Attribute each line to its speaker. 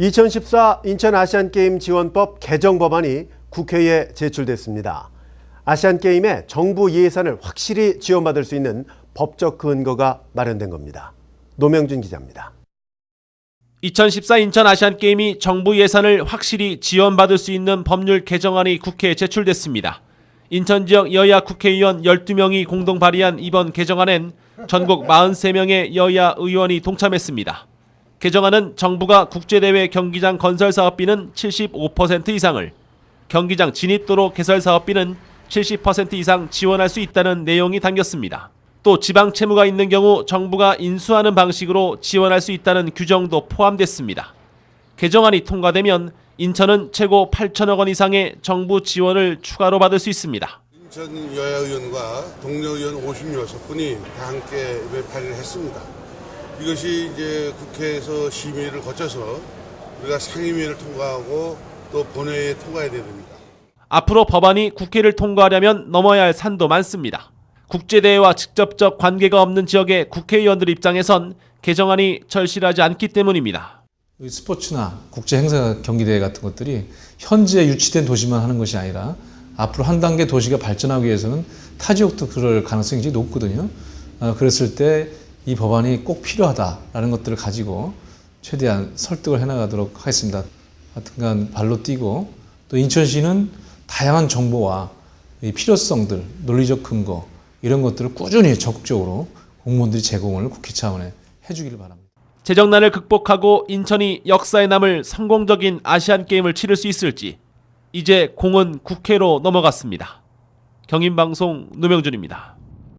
Speaker 1: 2014 인천 아시안게임 지원법 개정 법안이 국회에 제출됐습니다. 아시안게임에 정부 예산을 확실히 지원받을 수 있는 법적 근거가 마련된 겁니다. 노명준 기자입니다.
Speaker 2: 2014 인천 아시안게임이 정부 예산을 확실히 지원받을 수 있는 법률 개정안이 국회에 제출됐습니다. 인천 지역 여야 국회의원 12명이 공동 발의한 이번 개정안엔 전국 43명의 여야 의원이 동참했습니다. 개정안은 정부가 국제대회 경기장 건설 사업비는 75% 이상을, 경기장 진입도로 개설 사업비는 70% 이상 지원할 수 있다는 내용이 담겼습니다. 또 지방 채무가 있는 경우 정부가 인수하는 방식으로 지원할 수 있다는 규정도 포함됐습니다. 개정안이 통과되면 인천은 최고 8천억 원 이상의 정부 지원을 추가로 받을 수 있습니다.
Speaker 3: 인천 여야 의원과 동료 의원 56분이 다 함께 발의를 했습니다. 이것이 이제 국회에서 심의를 거쳐서 우리가 상임위를 통과하고 또 본회의에 통과해야 됩니다.
Speaker 2: 앞으로 법안이 국회를 통과하려면 넘어야 할 산도 많습니다. 국제대회와 직접적 관계가 없는 지역의 국회의원들 입장에선 개정안이 절실하지 않기 때문입니다.
Speaker 4: 이 스포츠나 국제 행사 경기 대회 같은 것들이 현재 유치된 도시만 하는 것이 아니라 앞으로 한 단계 도시가 발전하기 위해서는 타 지역도 그럴 가능성이 높거든요. 어, 그랬을 때 이 법안이 꼭 필요하다라는 것들을 가지고 최대한 설득을 해나가도록 하겠습니다. 하여튼간 발로 뛰고 또 인천시는 다양한 정보와 이 필요성들, 논리적 근거 이런 것들을 꾸준히 적극적으로 공무원들이 제공을 국회 차원에 해주기를 바랍니다.
Speaker 2: 재정난을 극복하고 인천이 역사에 남을 성공적인 아시안 게임을 치를 수 있을지 이제 공은 국회로 넘어갔습니다. 경인방송 노명준입니다.